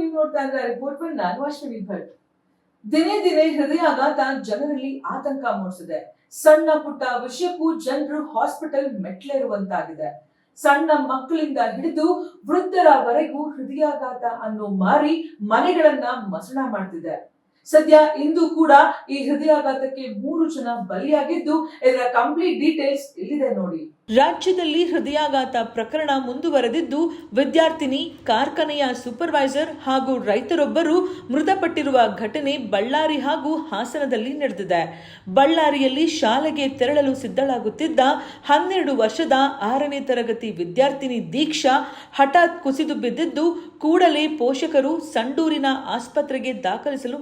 ನೀವು ನೋಡ್ತಾ ಇದ್ರೆ ರಿಪೋರ್ಟ್ ನಾನು ಅಶ್ವಿನಿ ಭಟ್ ದಿನೇ ದಿನೇ ಹೃದಯಾಘಾತ ಜನರಲ್ಲಿ ಆತಂಕ ಮೂಡಿಸಿದೆ. ಸಣ್ಣ ಪುಟ್ಟ ವಿಷಯಕ್ಕೂ ಜನರು ಹಾಸ್ಪಿಟಲ್ ಮೆಟ್ಲೇರುವಂತಾಗಿದೆ ಸಣ್ಣ ಮಕ್ಕಳಿಂದ ಹಿಡಿದು ವೃದ್ಧರವರೆಗೂ ಹೃದಯಾಘಾತ ಅನ್ನೋ ಮಾರಿ ಮನೆಗಳನ್ನ ಮಸಣ ಮಾಡ್ತಿದೆ. ಸದ್ಯ ಇಂದು ಕೂಡ ಈ ಹೃದಯಾಘಾತಕ್ಕೆ ಮೂರು ಜನ ಬಲಿಯಾಗಿದ್ದು, ಇದರ ಕಂಪ್ಲೀಟ್ ಡೀಟೇಲ್ಸ್ ಇಲ್ಲಿದೆ ನೋಡಿ. ರಾಜ್ಯದಲ್ಲಿ ಹೃದಯಾಘಾತ ಪ್ರಕರಣ ಮುಂದುವರೆದಿದ್ದು, ವಿದ್ಯಾರ್ಥಿನಿ, ಕಾರ್ಖಾನೆಯ ಸೂಪರ್ವೈಸರ್ ಹಾಗೂ ರೈತರೊಬ್ಬರು ಮೃತಪಟ್ಟಿರುವ ಘಟನೆ ಬಳ್ಳಾರಿ ಹಾಗೂ ಹಾಸನದಲ್ಲಿ ನಡೆದಿದೆ. ಬಳ್ಳಾರಿಯಲ್ಲಿ ಶಾಲೆಗೆ ತೆರಳಲು ಸಿದ್ಧಳಾಗುತ್ತಿದ್ದ ಹನ್ನೆರಡು ವರ್ಷದ ಆರನೇ ತರಗತಿ ವಿದ್ಯಾರ್ಥಿನಿ ದೀಕ್ಷಾ ಹಠಾತ್ ಕುಸಿದು ಬಿದ್ದಿದ್ದು, ಕೂಡಲೇ ಪೋಷಕರು ಸಂಡೂರಿನ ಆಸ್ಪತ್ರೆಗೆ ದಾಖಲಿಸಲು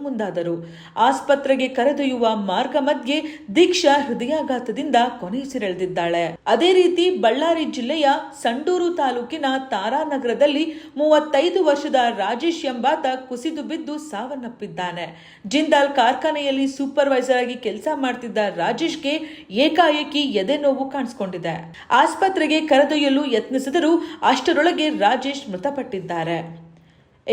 ಆಸ್ಪತ್ರೆಗೆ ಕರೆದೊಯ್ಯುವ ಮಾರ್ಗ ಮಧ್ಯೆ ದೀಕ್ಷಾ ಹೃದಯಾಘಾತದಿಂದ ಕೊನೆಯುಸಿರೆಳೆದಿದ್ದಾಳೆ ಅದೇ ರೀತಿ ಬಳ್ಳಾರಿ ಜಿಲ್ಲೆಯ ಸಂಡೂರು ತಾಲೂಕಿನ ತಾರಾನಗರದಲ್ಲಿ ಮೂವತ್ತೈದು ವರ್ಷದ ರಾಜೇಶ್ ಎಂಬಾತ ಕುಸಿದು ಬಿದ್ದು ಸಾವನ್ನಪ್ಪಿದ್ದಾನೆ. ಜಿಂದಾಲ್ ಕಾರ್ಖಾನೆಯಲ್ಲಿ ಸೂಪರ್ವೈಸರ್ ಆಗಿ ಕೆಲಸ ಮಾಡ್ತಿದ್ದ ರಾಜೇಶ್ಗೆ ಏಕಾಏಕಿ ಎದೆ ನೋವು ಕಾಣಿಸಿಕೊಂಡಿದೆ. ಆಸ್ಪತ್ರೆಗೆ ಕರೆದೊಯ್ಯಲು ಯತ್ನಿಸಿದರೂ ಅಷ್ಟರೊಳಗೆ ರಾಜೇಶ್ ಮೃತಪಟ್ಟಿದ್ದಾರೆ.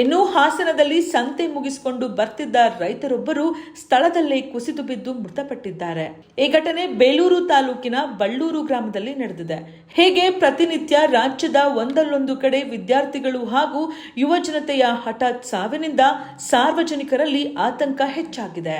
ಇನ್ನು ಹಾಸನದಲ್ಲಿ ಸಂತೆ ಮುಗಿಸಿಕೊಂಡು ಬರ್ತಿದ್ದ ರೈತರೊಬ್ಬರು ಸ್ಥಳದಲ್ಲೇ ಕುಸಿದು ಬಿದ್ದು ಮೃತಪಟ್ಟಿದ್ದಾರೆ. ಈ ಘಟನೆ ಬೇಲೂರು ತಾಲೂಕಿನ ಬಳ್ಳೂರು ಗ್ರಾಮದಲ್ಲಿ ನಡೆದಿದೆ. ಹೇಗೆ ಪ್ರತಿನಿತ್ಯ ರಾಜ್ಯದ ಒಂದಲ್ಲೊಂದು ಕಡೆ ವಿದ್ಯಾರ್ಥಿಗಳು ಹಾಗೂ ಯುವ ಜನತೆಯ ಹಠಾತ್ ಸಾವಿನಿಂದ ಸಾರ್ವಜನಿಕರಲ್ಲಿ ಆತಂಕ ಹೆಚ್ಚಾಗಿದೆ.